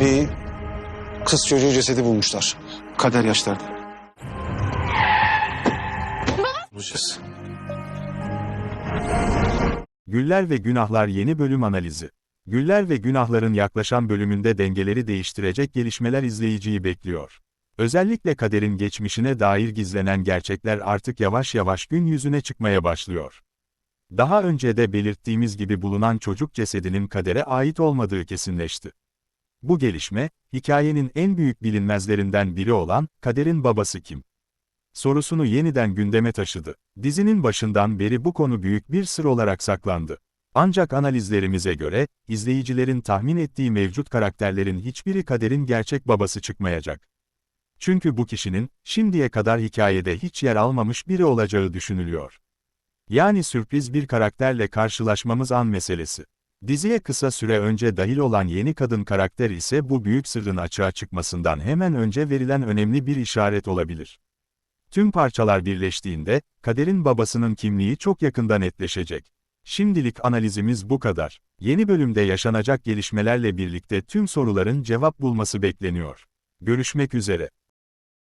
Bir kız çocuğu cesedi bulmuşlar. Kader yaşlarda. Bulacağız. Güller ve Günahlar yeni bölüm analizi. Güller ve Günahların yaklaşan bölümünde dengeleri değiştirecek gelişmeler izleyiciyi bekliyor. Özellikle kaderin geçmişine dair gizlenen gerçekler artık yavaş yavaş gün yüzüne çıkmaya başlıyor. Daha önce de belirttiğimiz gibi bulunan çocuk cesedinin kadere ait olmadığı kesinleşti. Bu gelişme, hikayenin en büyük bilinmezlerinden biri olan, kaderin babası kim? sorusunu yeniden gündeme taşıdı. Dizinin başından beri bu konu büyük bir sır olarak saklandı. Ancak analizlerimize göre, izleyicilerin tahmin ettiği mevcut karakterlerin hiçbiri kaderin gerçek babası çıkmayacak. Çünkü bu kişinin, şimdiye kadar hikayede hiç yer almamış biri olacağı düşünülüyor. Yani sürpriz bir karakterle karşılaşmamız an meselesi. Diziye kısa süre önce dahil olan yeni kadın karakter ise bu büyük sırrın açığa çıkmasından hemen önce verilen önemli bir işaret olabilir. Tüm parçalar birleştiğinde, kaderin babasının kimliği çok yakında netleşecek. Şimdilik analizimiz bu kadar. Yeni bölümde yaşanacak gelişmelerle birlikte tüm soruların cevap bulması bekleniyor. Görüşmek üzere.